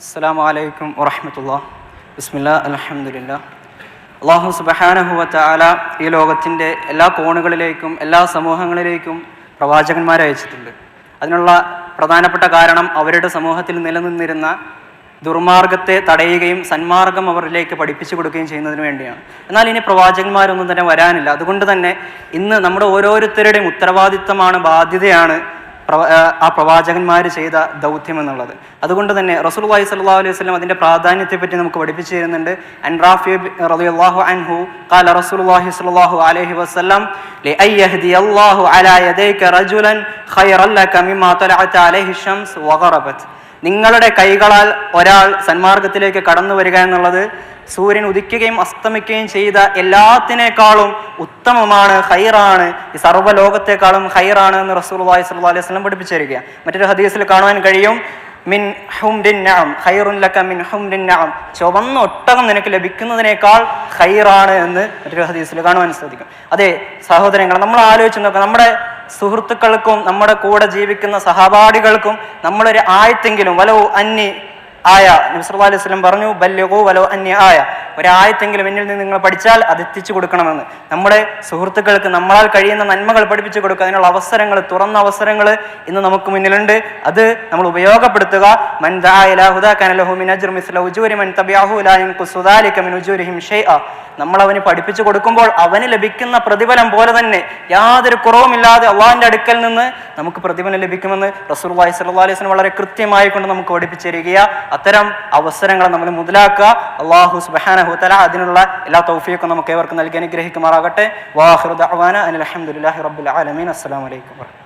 അസ്സാം അലൈക്കും വറഹമത്തുള്ള. ബിസ്മില്ല അലഹമുല്ല അള്ളാഹു സുബഹാനഹുവ ആല ഈ ലോകത്തിന്റെ എല്ലാ കോണുകളിലേക്കും എല്ലാ സമൂഹങ്ങളിലേക്കും പ്രവാചകന്മാരെ അയച്ചിട്ടുണ്ട്. അതിനുള്ള പ്രധാനപ്പെട്ട കാരണം അവരുടെ സമൂഹത്തിൽ നിലനിന്നിരുന്ന ദുർമാർഗത്തെ തടയുകയും സന്മാർഗം അവരിലേക്ക് പഠിപ്പിച്ചു കൊടുക്കുകയും ചെയ്യുന്നതിന് വേണ്ടിയാണ്. എന്നാൽ ഇനി പ്രവാചകന്മാരൊന്നും തന്നെ വരാനില്ല. അതുകൊണ്ട് തന്നെ ഇന്ന് നമ്മുടെ ഓരോരുത്തരുടെയും ഉത്തരവാദിത്തമാണ് ബാധ്യതയാണ് ആ പ്രവാചകന്മാർ ചെയ്ത ദൗത്യം എന്നുള്ളത്. അതുകൊണ്ട് തന്നെ റസൂൽ വായി സല്ലാ അലൈഹി വസ്ലം അതിന്റെ പ്രാധാന്യത്തെപ്പറ്റി നമുക്ക് പഠിപ്പിച്ചു തരുന്നുണ്ട്. അള്ളാഹു അൻഹു അലൈഹി വസ്ലം അള്ളാഹു അലാ യദൈക മിമ്മാ തലഅത അലൈഹി വഗറബത് നിങ്ങളുടെ കൈകളാൽ ഒരാൾ സന്മാർഗത്തിലേക്ക് കടന്നു വരിക എന്നുള്ളത് സൂര്യൻ ഉദിക്കുകയും അസ്തമിക്കുകയും ചെയ്ത എല്ലാത്തിനേക്കാളും ഉത്തമമാണ് ഹൈറാണ് ഈ സർവലോകത്തെക്കാളും ഹൈറാണ് എന്ന് റസൂൽ അള്ളഹി സ്വല്ലാ അലൈഹി വസ്ലം തരിക മറ്റൊരു ഹദീസിൽ കാണുവാൻ കഴിയും മിൻ ഹുംഡിന്നാം ഹൈറുൻ ലക്ക മിൻ ഹുംഡിന്നാം ചുവന്ന ഒട്ടകം നിനക്ക് ലഭിക്കുന്നതിനേക്കാൾ ഹൈറാണ് എന്ന് മറ്റൊരു ഹദീസിൽ കാണുവാൻ സാധിക്കും. അതെ സഹോദരങ്ങൾ നമ്മൾ ആലോചിച്ച് നോക്കാം നമ്മുടെ സുഹൃത്തുക്കൾക്കും നമ്മുടെ കൂടെ ജീവിക്കുന്ന സഹപാഠികൾക്കും നമ്മളൊരു ആയത്തെങ്കിലും വലോ അന്യ ആയ നബ്സല്ലാ സ്വലം പറഞ്ഞു ബല്യകോ വലോ അന്യ ആയ. ഒരായത്തെങ്കിലും എന്നിൽ നിന്ന് നിങ്ങൾ പഠിച്ചാൽ അത് എത്തിച്ചു കൊടുക്കണമെന്ന്. നമ്മുടെ സുഹൃത്തുക്കൾക്ക് നമ്മളാൽ കഴിയുന്ന നന്മകൾ പഠിപ്പിച്ചു കൊടുക്കുക അതിനുള്ള അവസരങ്ങൾ തുറന്ന അവസരങ്ങൾ ഇന്ന് നമുക്ക് മുന്നിലുണ്ട്. അത് നമ്മൾ ഉപയോഗപ്പെടുത്തുക. മൻ നമ്മൾ അവന് പഠിപ്പിച്ചു കൊടുക്കുമ്പോൾ അവന് ലഭിക്കുന്ന പ്രതിഫലം പോലെ തന്നെ യാതൊരു കുറവുമില്ലാതെ അള്ളാഹിന്റെ അടുക്കൽ നിന്ന് നമുക്ക് പ്രതിഫലം ലഭിക്കുമെന്ന് റസൂൽ അലൈഹി സ്വല്ലല്ലാഹു അലൈഹി വളരെ കൃത്യമായി കൊണ്ട് നമുക്ക് പഠിപ്പിച്ചു തരിക അത്തരം അവസരങ്ങളെ നമ്മൾ മുതലാക്കുക. അള്ളാഹു സുബ്ഹാനഹു ഹുത്തല അതിനുള്ള എല്ലാ തൗഫീഖും നമുക്ക് ഏവർക്കും നൽകി അനുഗ്രഹിക്കുമാറാകട്ടെ. വാഹുദ് അഹ്വാന അനിൽ അൽഹംദുലില്ലാഹി റബ്ബിൽ ആലമീൻ. അലൈക്കും വറഹ്മത്തുള്ളാഹി